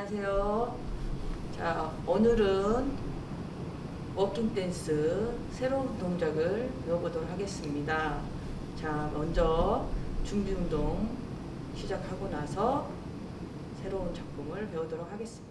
안녕하세요. 자, 오늘은 워킹 댄스 새로운 동작을 배워보도록 하겠습니다. 자, 먼저 준비 운동 시작하고 나서 새로운 작품을 배우도록 하겠습니다.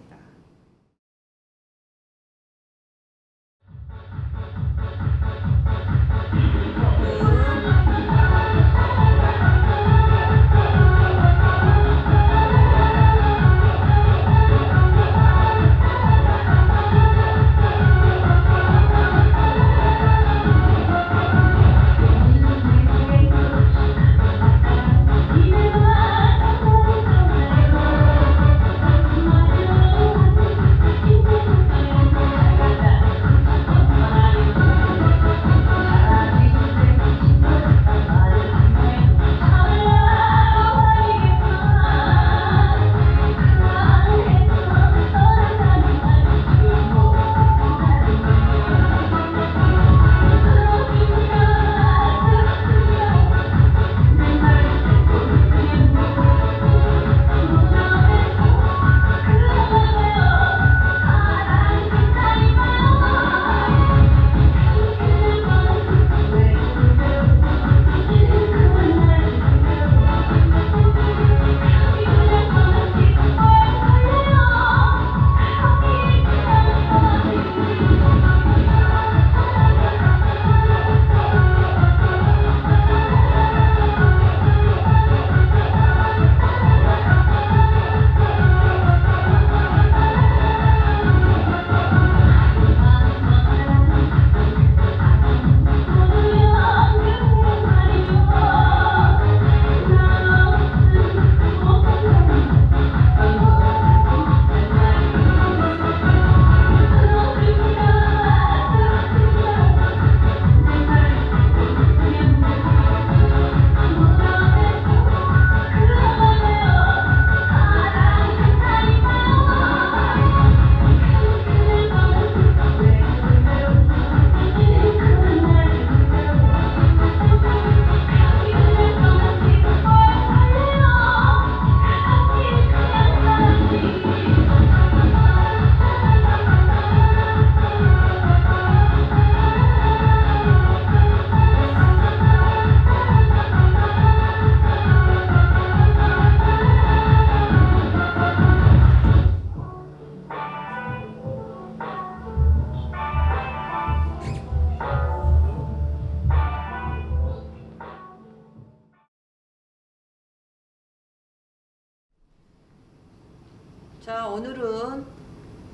오늘은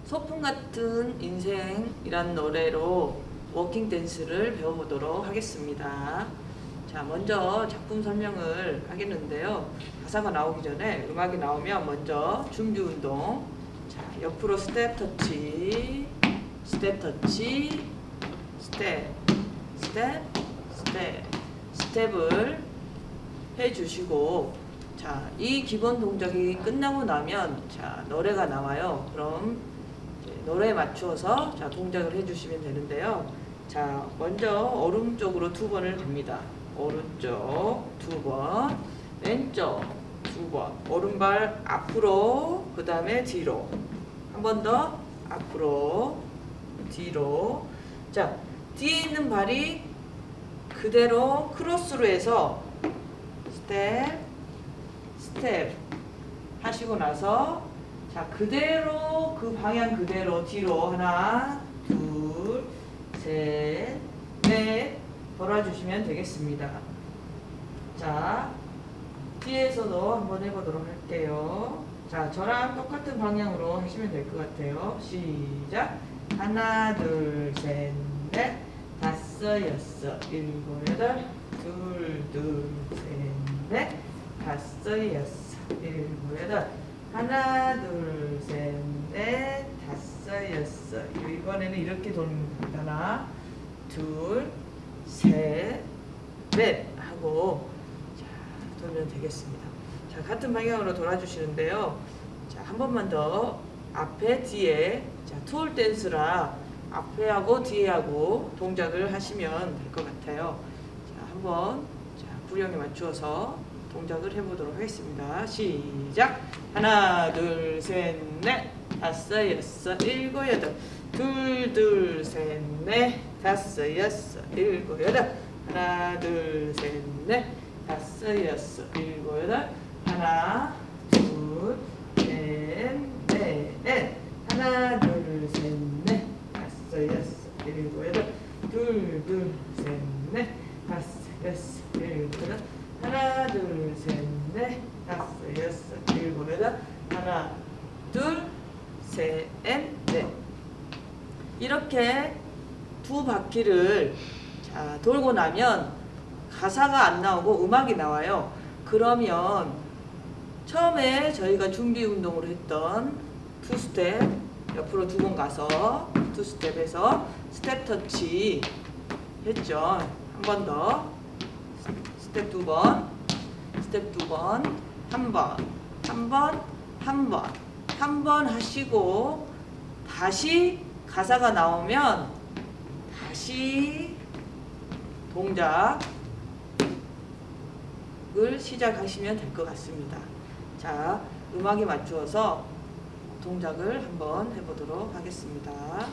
소풍 같은 인생이란 노래로 워킹 댄스를 배워보도록 하겠습니다. 자, 먼저 작품 설명을 하겠는데요. 가사가 나오기 전에 음악이 나오면 먼저 준비 운동. 자, 옆으로 스텝 터치, 스텝 터치, 스텝, 스텝, 스텝, 스텝을 해주시고 자, 이 기본 동작이 끝나고 나면 자, 노래가 나와요. 그럼 노래에 맞추어서 자, 동작을 해주시면 되는데요. 자, 먼저 오른 쪽으로 두 번을 갑니다. 오른쪽 두 번, 왼쪽 두 번. 오른발 앞으로, 그 다음에 뒤로. 한 번 더 앞으로, 뒤로. 자, 뒤에 있는 발이 그대로 크로스로 해서 스텝, 스텝 하시고 나서 자 그대로 그 방향 그대로 뒤로 하나 둘셋넷 돌아주시면 되겠습니다. 자 뒤에서도 한번 해보도록 할게요. 자 저랑 똑같은 방향으로 하시면 될 것 같아요. 시작 하나 둘셋넷 다섯 여섯 일곱 여덟 둘둘셋넷 다섯 여섯. 일곱 여덟 하나 둘 셋 넷 다섯 여섯. 이번에는 이렇게 돕니다 하나? 둘 셋 넷 하고 자 돌면 되겠습니다. 자 같은 방향으로 돌아주시는데요. 자 한 번만 더 앞에 뒤에. 자 투홀 댄스라 앞에 하고 뒤에 하고 동작을 하시면 될 것 같아요. 자 한번. 자 구령에 맞추어서 동작을 해보도록 하겠습니다. 시작. 하나, 둘, 셋, 넷, 다섯, 여섯, 일곱, 여덟. 둘, 둘, 셋, 넷, 다섯, 여섯, 일곱, 여덟. 하나, 둘, 셋, 넷, 다섯, 여섯, 일곱, 여덟. 하나, 둘, 셋, 넷, 넷. 하나, 둘, 셋, 넷, 다섯, 여섯, 일곱, 여덟. 둘, 둘, 셋, 넷, 다섯, 여섯, 일곱, 여덟. 하나, 둘, 셋, 넷, 다섯, 여섯, 일곱, 여덟. 하나, 둘, 셋, 넷. 이렇게 두 바퀴를 자, 돌고 나면 가사가 안 나오고 음악이 나와요. 그러면 처음에 저희가 준비 운동으로 했던 투 스텝 옆으로 두 번 가서 투 스텝에서 스텝 터치 했죠. 한 번 더. 스텝 두 번. 스텝 두 번. 한 번. 한 번. 한 번. 한 번 하시고 다시 가사가 나오면 다시 동작을 시작하시면 될 것 같습니다. 자, 음악에 맞추어서 동작을 한번 해보도록 하겠습니다.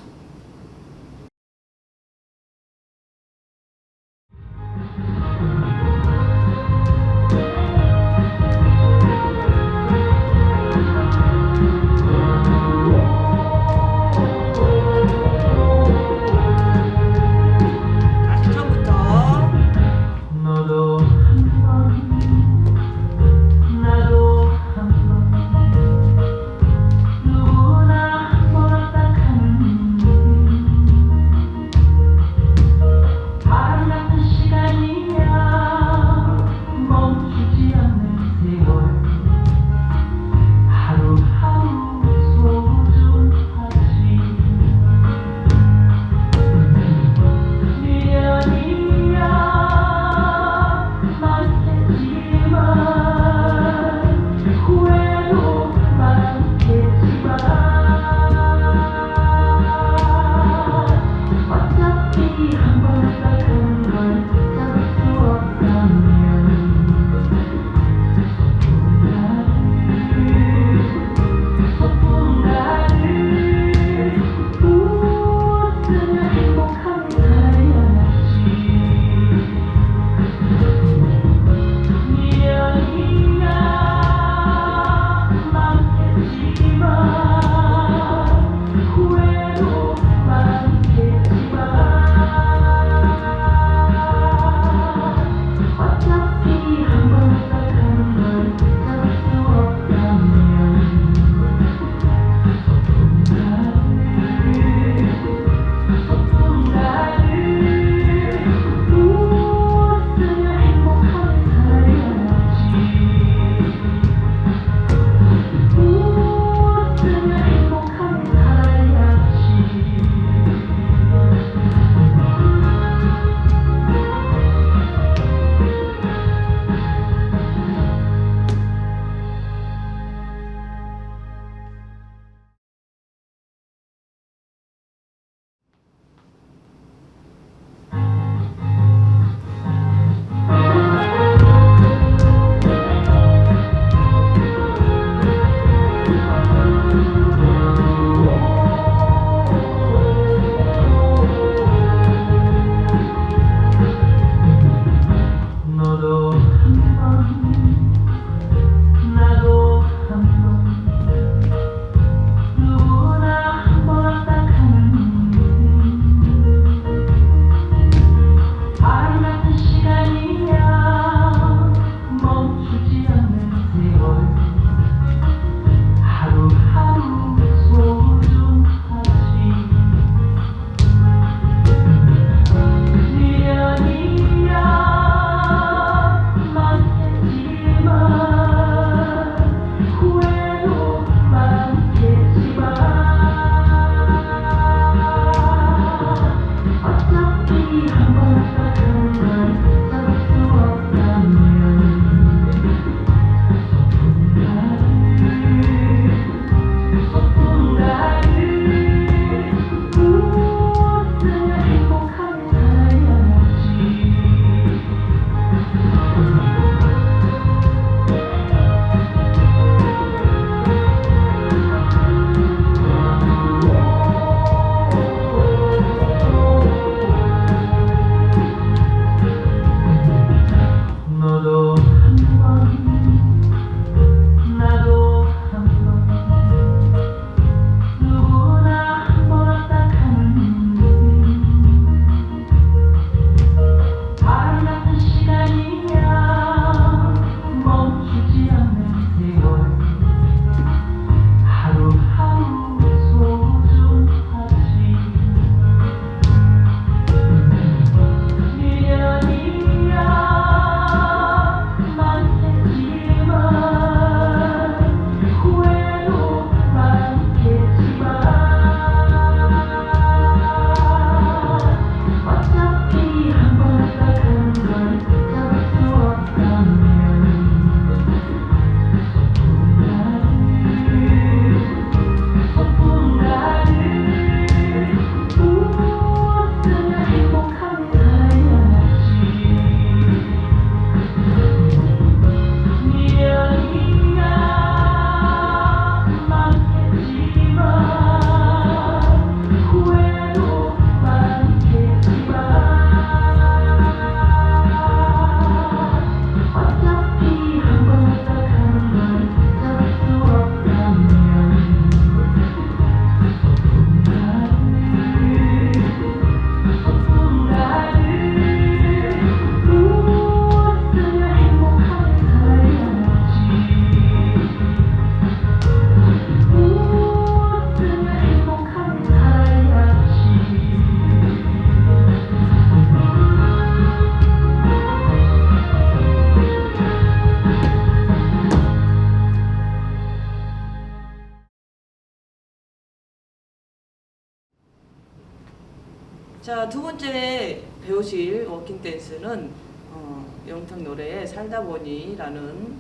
자, 두 번째 배우실 워킹 댄스는 어, 영탁 노래의 살다 보니라는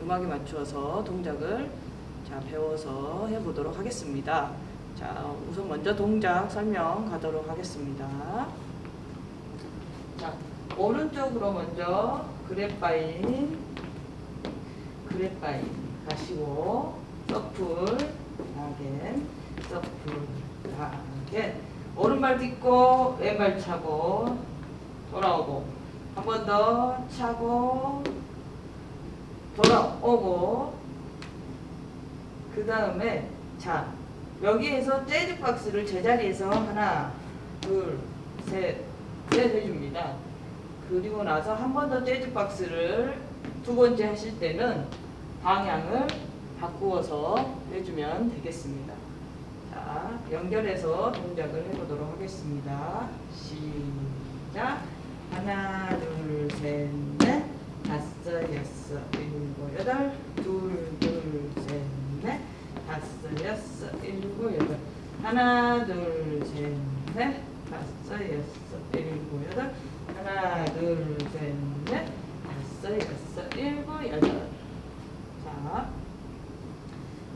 음악에 맞추어서 동작을 자, 배워서 해보도록 하겠습니다. 자, 우선 먼저 동작 설명 가도록 하겠습니다. 자, 오른쪽으로 먼저 그랩바인, 그랩바인 가시고, 서플, 라겐, 서플, 라겐. 오른발 딛고, 왼발 차고, 돌아오고, 한 번 더 차고, 돌아오고, 그 다음에, 자, 여기에서 재즈 박스를 제자리에서 하나, 둘, 셋, 넷 해줍니다. 그리고 나서 한 번 더 재즈 박스를 두 번째 하실 때는 방향을 바꾸어서 해주면 되겠습니다. 자, 연결해서 동작을 해보도록 하겠습니다. 시작. 하나, 둘, 셋, 넷, 다섯, 여섯, 일곱, 여덟, 둘, 둘, 셋, 넷, 다섯, 여섯, 일곱, 여덟. 하나, 둘, 셋, 넷, 다섯, 여섯, 일곱, 여덟. 하나, 둘, 셋, 넷, 다섯, 여섯, 일곱, 여덟. 자,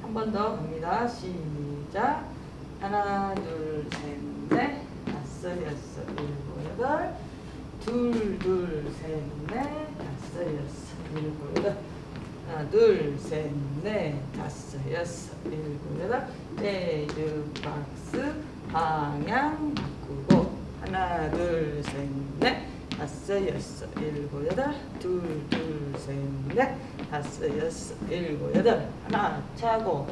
한 번 더 갑니다. 시작. 하나, 둘, 셋, 넷, 다섯, 여섯, 일곱, 여덟. 둘, 둘, 셋, 넷, 다섯, 여섯, 일곱, 여덟. 하나, 둘, 셋, 넷, 다섯, 여섯, 일곱, 여덟. 재즈 박스 방향 바꾸고. 하나, 둘, 셋, 넷, 다섯, 여섯, 일곱, 여덟. 둘, 둘, 셋, 넷, 다섯, 여섯, 일곱, 여덟. 하나 차고.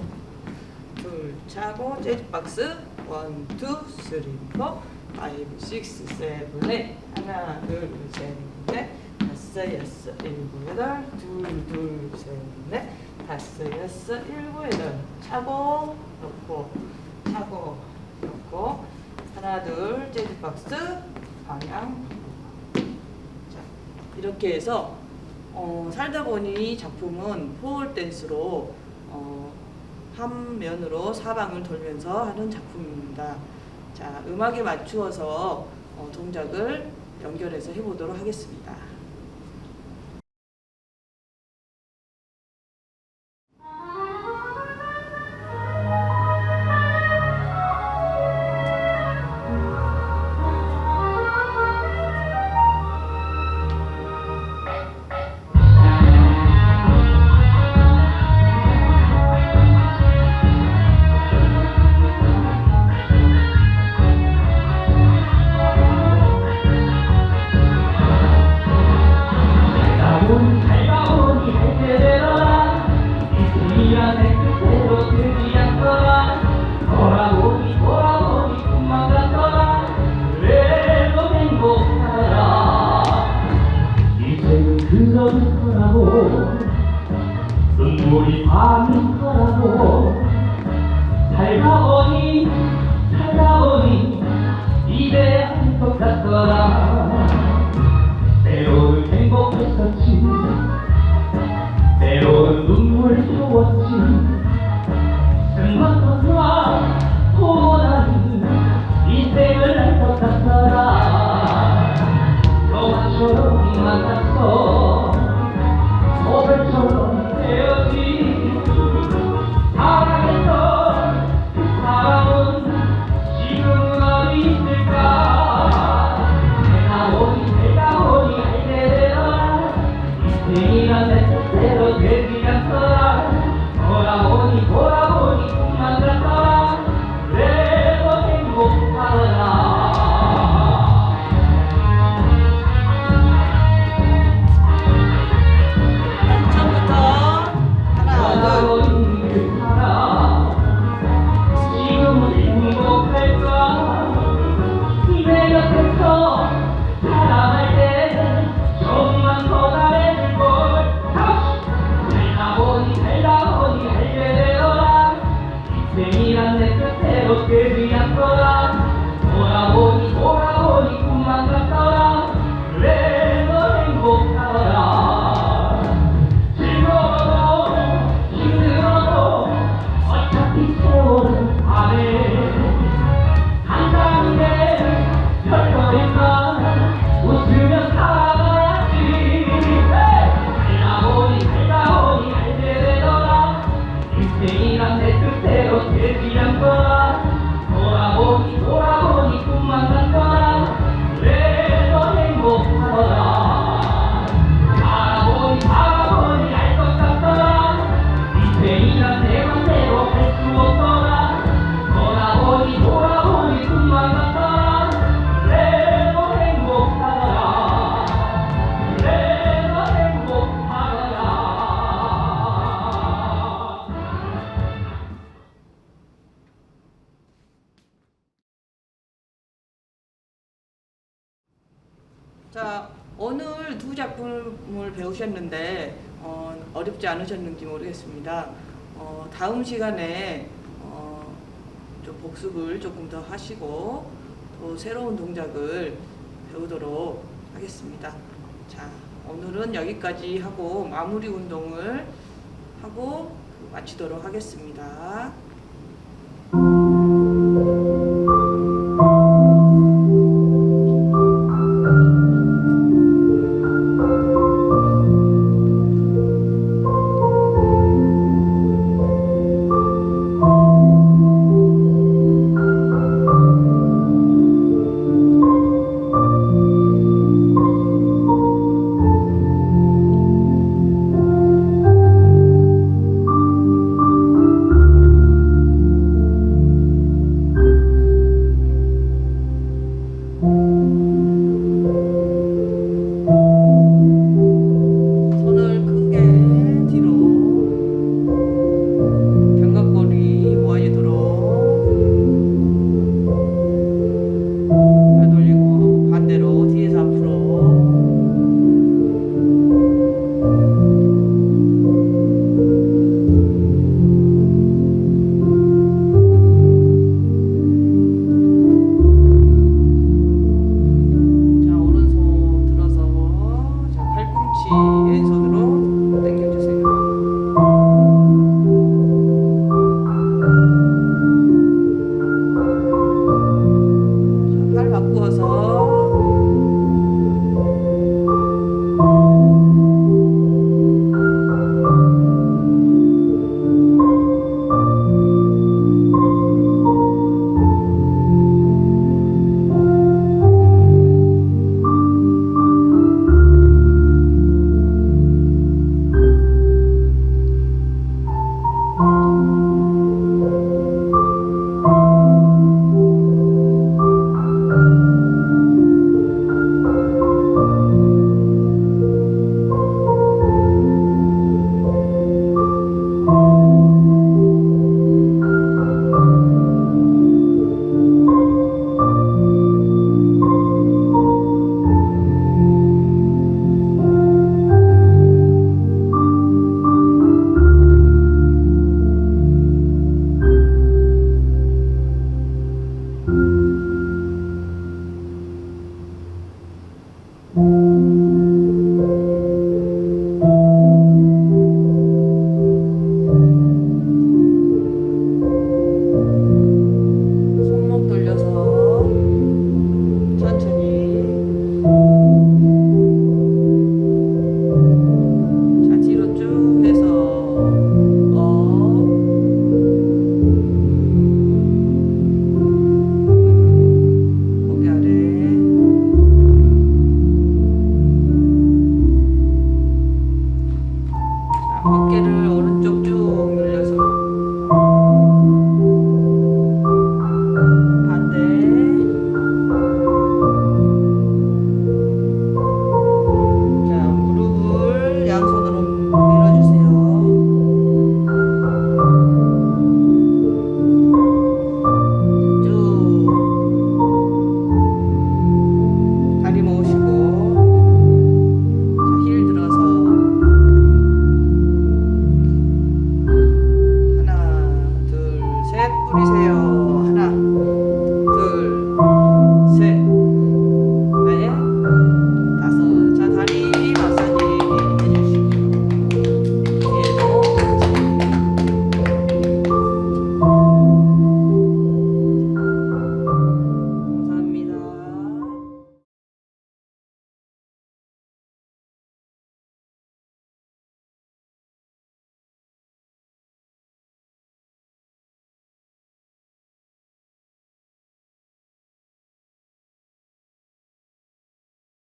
둘 차고. 재즈 박스. 원, 투, 쓰리, 포, 파이브, 식스, 세븐, 넷 하나, 둘, 셋, 넷. 다섯, 여섯, 일곱, 여덟. 둘, 둘, 셋, 넷. 다섯, 여섯, 일곱, 여덟. 차고 놓고. 차고 놓고. 하나, 둘, 재즈 박스. 방향. 자, 이렇게 해서 어, 살다 보니 작품은 포홀 댄스로 어, 한 면으로 사방을 돌면서 하는 작품입니다. 자, 음악에 맞추어서 어, 동작을 연결해서 해보도록 하겠습니다. 그런 거라고. 눈물이 많은 거라고. 살가오니 살가오니 이제 한것 같더라. 때로는 행복했었지 때로는 눈물스러웠지. 승만큼과 고난 인생을 할것 같더라. 너만처럼 만났어 Venían de terceros que vivían todas 않으셨는지 모르겠습니다. 어, 다음 시간에 어, 좀 복습을 조금 더 하시고 또 새로운 동작을 배우도록 하겠습니다. 자, 오늘은 여기까지 하고 마무리 운동을 하고 마치도록 하겠습니다.